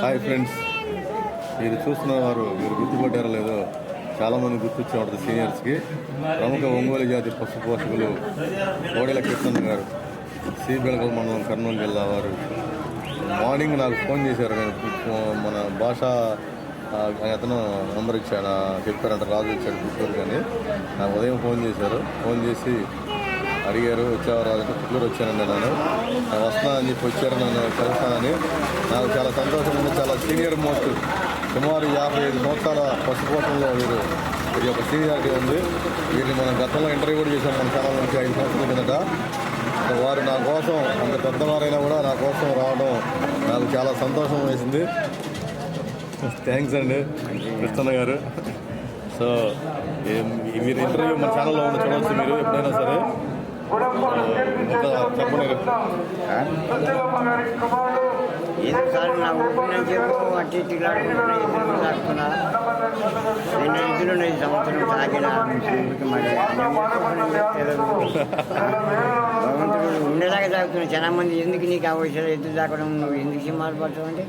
Hi friends. మీరు చూస్తున్న వారు మీరు గుర్తుపట్టారో లేదో చాలామంది గుర్తొచ్చి సీనియర్స్కి. ప్రముఖ ఒంగోలు జాతి పశు పోషకులు కోడెల కృష్ణన్ గారు సిబిడకల మండలం కర్నూలు జిల్లా వారు. మార్నింగ్ నాకు ఫోన్ చేశారు. నేను మన భాష అతను నంబర్ ఇచ్చాడు. చెప్పారంట రాజు ఇచ్చాడు కూర్చోరు కానీ. నాకు ఉదయం ఫోన్ చేశారు. ఫోన్ చేసి అడిగారు వచ్చావా రాజు అంటే వచ్చానండి నేను. వస్తున్నా అని చెప్పి వచ్చారు నన్ను కలుస్తానని. నాకు చాలా సంతోషం ఉంది చాలా సీనియర్ మోస్ట్. సుమారు యాభై ఐదు సంవత్సరాల పశుపోషణలో వీరు ఇది ఒక సీనియారిటీ ఉంది. వీరిని మనం గతంలో ఇంటర్వ్యూ కూడా చేశాం మన ఛానల్ నుంచి ఐదు సంవత్సరాల కిందట. వారు నా కోసం అంత పెద్దవారైనా కూడా నా కోసం రావడం నాకు చాలా సంతోషం వేసింది. థ్యాంక్స్ అండి కృష్ణ గారు. సో మీరు ఇంటర్వ్యూ మన ఛానల్లో ఉన్న చూడవచ్చు మీరు ఎప్పుడైనా సరే. ఏదో సార్ నా ఒపీనియన్ చెప్పు అటు ఇటు కాకుండా ఎదురు లాడుతున్నా రెండు ఇద్దరు ఈ సంవత్సరం తాగిన భగవంతుడు ఉండేలాగా తాగుతున్నా చాలా మంది ఎందుకు నీకు అవసరం వయసులో ఎదురు తాగడం నువ్వు ఎందుకు సినిమాలు పడతావు అంటే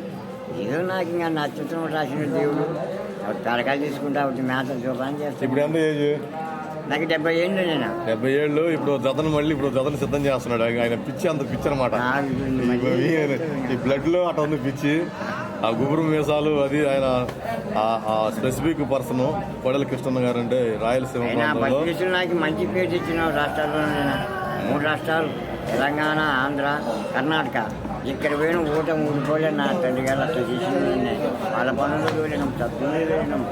ఏదో నాకు ఇంకా నా చిత్రం రాసిన దేవుడు తరకాలు తీసుకుంటా మేత చూపాలని చేస్తాను ఇప్పుడు ఎంత నాకు డెబ్బై ఏళ్ళు నేను. డెబ్బై ఏళ్ళు ఇప్పుడు జతను మళ్ళీ ఇప్పుడు జతను సిద్ధం చేస్తున్నాడు. ఆయన పిచ్చి అంత పిచ్చి అనమాట ఈ బ్లడ్లో అట్లా ఉంది పిచ్చి. ఆ గుబురు మీసాలు అది ఆయన స్పెసిఫిక్ పర్సన్ కొడల కృష్ణన్న గారు అంటే రాయలసీమ నాకు మంచి పేరు తెచ్చిన రాష్ట్రాల్లో మూడు రాష్ట్రాలు తెలంగాణ ఆంధ్ర కర్ణాటక. ఇక్కడ పోయిన ఊట ఊడిపోలే నా తండ్రి గారు అట్లా చేసింది వాళ్ళ పనులు వెళ్ళినాం తప్పులు వెళ్ళినాం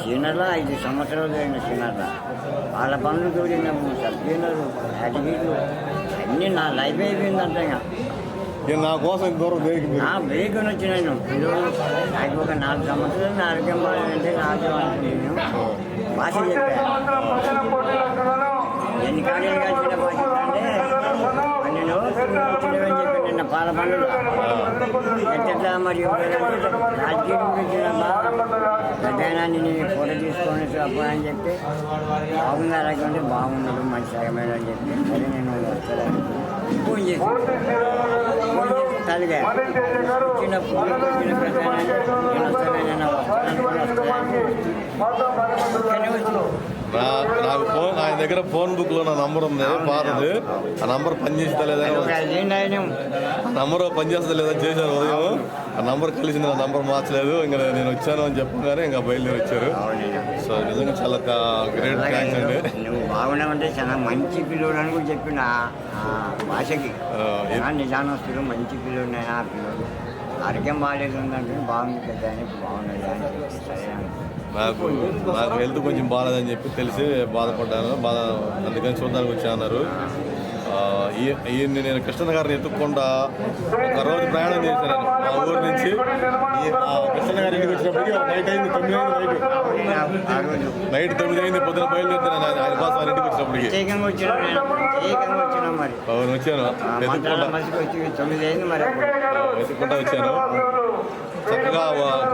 సీనర్లో ఐదు సంవత్సరాలు వెళ్ళిన సీనర్లో వాళ్ళ పనులు చూడినాము సబ్జీనరు యాటిగీలు అన్నీ నా లైఫ్ అయిపోయిందంట ఇంకా. ఈయన నా కోసం దూరం దేనికి మీరు నా బ్రేక్ వచ్చి నేను. నాకు ఒక నాలుగు సంవత్సరాలు నా ఆరోగ్యం బాగాలంటే నాకు నేను భాష చెప్పాను ఎన్ని కాడీలు కలిసిన భాష అంటే నేను వచ్చినవని చెప్పి నిన్న పాల పండుగ ఎట్లా మరి రాజకీయం పెద్దయినా నేను ఫోటో తీసుకొని అప్పుడు అని చెప్పి బాగుంది అలాగే బాగుండదు మంచి సగమైన అని చెప్పి సరే నేను వస్తాను ఫోన్ చేసి ఫోన్ చిన్న తల్లిగా చిన్నప్పుడు ప్రధాన నేను వస్తాను నేను వస్తాను నా నాకు ఫోన్ ఆయన దగ్గర ఫోన్ బుక్లో నా నంబర్ ఉంది. పాతది. ఆ నంబర్ ఆయన నంబర్ పనిచేస్తుందా లేదా చేశారు ఉదయం. ఆ నంబర్ కలిసింది నా నంబర్ మార్చలేదు. ఇంకా నేను వచ్చాను అని చెప్పగానే ఇంకా బయలుదేరి వచ్చారు. సో నిజంగా చాలా గ్రేట్ థ్యాంక్స్ అండి. నువ్వు బాగున్నావంటే చాలా మంచి పిల్లోడు అని కూడా చెప్పిన భాషకి. మంచి పిల్లోడు నేను ఆ పిల్లోడు. ఆరోగ్యం బాగాలేదు ఉందంటే బాగుంది కదా బాగున్నది అని సరే నాకు నాకు హెల్త్ కొంచెం బాగాలేదని చెప్పి తెలిసి బాధపడ్డాను. బాధ అందుకని చూడడానికి వచ్చా అన్నారు ఈయన్ని నేను కృష్ణ గారిని ఎత్తుక్కుండా ఒక రోజు ప్రయాణం చేశాను. మా ఊరు నుంచి కృష్ణ గారి ఇంటికి వచ్చినప్పటికి నైట్ అయింది తొమ్మిది అయింది నైట్ నైట్ తొమ్మిది అయింది పొద్దున బయలుదేరుతాను ఆయన కోసం ఆయన ఇంటికి వచ్చినప్పటికి. అవును వచ్చాను. ఎత్తుక్కుంటా వచ్చాను. చక్కగా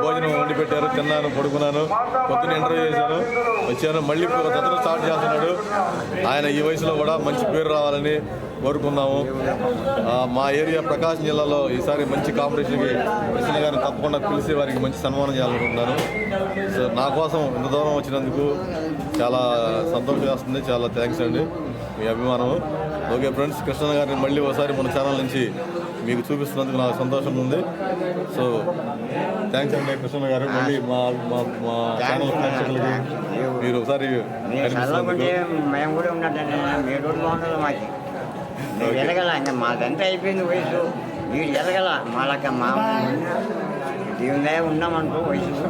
భోజనం వండి పెట్టారు తిన్నాను పడుకున్నాను. పొద్దున్న ఇంటర్వ్యూ చేశాను. వచ్చాను. మళ్ళీ ఇప్పుడు స్టార్ట్ చేస్తున్నాడు. ఆయన ఈ వయసులో కూడా మంచి పేరు రావాలని కోరుకున్నాము మా ఏరియా ప్రకాశం జిల్లాలో ఈసారి మంచి కాంపిటీషన్కి కృష్ణ గారిని తప్పకుండా పిలిచి వారికి మంచి సన్మానం చేయాలనుకుంటున్నాను. సో నా కోసం ఇంత దూరం వచ్చినందుకు చాలా సంతోషం వేస్తుంది. చాలా థ్యాంక్స్ అండి. మీ అభిమానం. ఓకే ఫ్రెండ్స్ కృష్ణ గారిని మళ్ళీ ఒకసారి మన ఛానల్ నుంచి మీకు చూపిస్తున్నందుకు నాకు సంతోషం ఉంది. సో థ్యాంక్స్ అండి కృష్ణ గారు. మళ్ళీ మా మా మా ఛానల్ ప్రేక్షకులకి మీరు ఒకసారి మేము కూడా మీరు ఎదగల ఇంకా మాదంతా అయిపోయింది వయసు. మీరు ఎదగల మాలక మా ఉన్నామనుకో వయసు.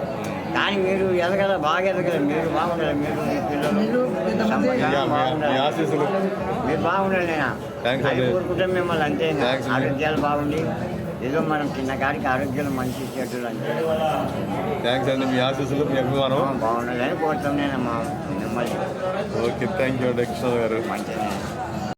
కానీ మీరు ఎదగల బాగా ఎదగల మీరు బాగుండాలి మీరు మీ పిల్లలు. మీరు బాగుండాలి నేను అది. కోరుకుంటాం మిమ్మల్ని అంతే. ఆరోగ్యాలు బాగుండి. ఏదో మనం చిన్న కాడికి ఆరోగ్యాలు మంచి చెడ్డలు అంటే థ్యాంక్స్ అండి మీ ఆశీస్సులు మీ అభిమానం. బాగుండాలని కోరుతాం నేను మిమ్మల్ని. ఓకే థ్యాంక్ యూ గారు. మంచిగా